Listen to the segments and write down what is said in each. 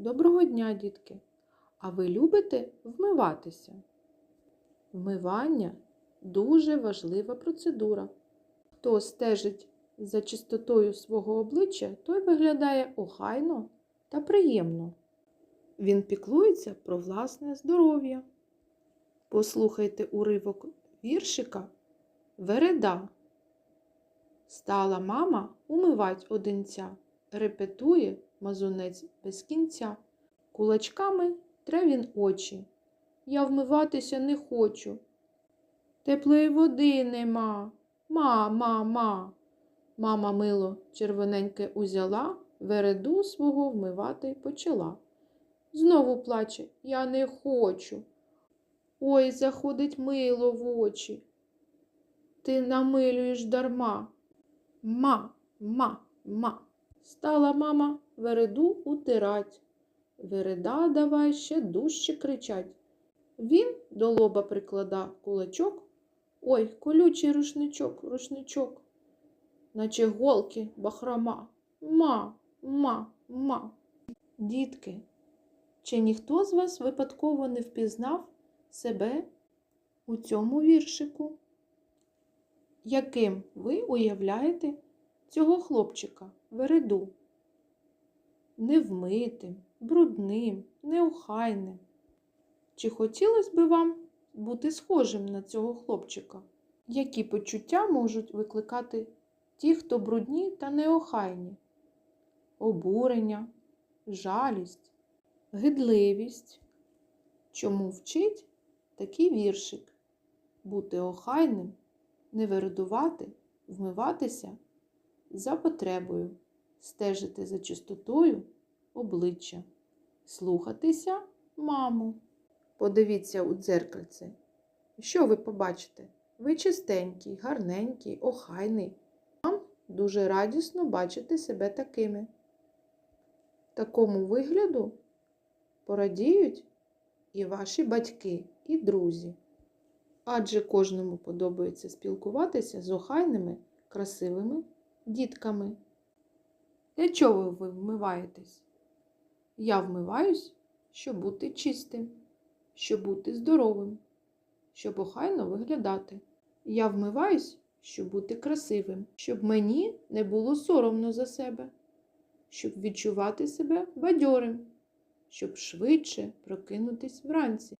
Доброго дня, дітки! А ви любите вмиватися? Вмивання дуже важлива процедура. Хто стежить за чистотою свого обличчя, той виглядає охайно та приємно. Він піклується про власне здоров'я. Послухайте уривок віршика Вереда. Стала мама умивать одинця, репетує мазунець без кінця. Кулачками тре він очі. Я вмиватися не хочу. Теплої води нема. Ма, ма, ма. Мама мило червоненьке узяла, вереду свого вмивати почала. Знову плаче, я не хочу. Ой, заходить мило в очі. Ти намилюєш дарма. Ма, ма, ма. Стала мама вереду утирать. Вереда давай ще дужче кричать. Він до лоба приклада кулачок. Ой, колючий рушничок, рушничок, наче голки бахрома. Ма, ма, ма. Дітки, чи ніхто з вас випадково не впізнав себе у цьому віршику? Яким ви уявляєте цього хлопчика вереду? Невмитим, брудним, неохайним. Чи хотілося б вам бути схожим на цього хлопчика? Які почуття можуть викликати ті, хто брудні та неохайні? Обурення, жалість, гидливість. Чому вчить такий віршик? Бути охайним, не вередувати, вмиватися за потребою, стежити за чистотою обличчя, слухатися маму. Подивіться у дзеркальце. Що ви побачите? Ви чистенький, гарненький, охайний. Вам дуже радісно бачити себе такими. Такому вигляду порадіють і ваші батьки, і друзі. Адже кожному подобається спілкуватися з охайними, красивими дітками. Для чого ви вмиваєтесь? Я вмиваюсь, щоб бути чистим, щоб бути здоровим, щоб охайно виглядати. Я вмиваюсь, щоб бути красивим, щоб мені не було соромно за себе, щоб відчувати себе бадьорим, щоб швидше прокинутись вранці.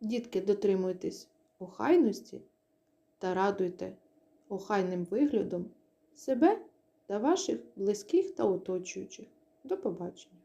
Дітки, дотримуйтесь охайності та радуйте охайним виглядом себе та ваших близьких та оточуючих. До побачення!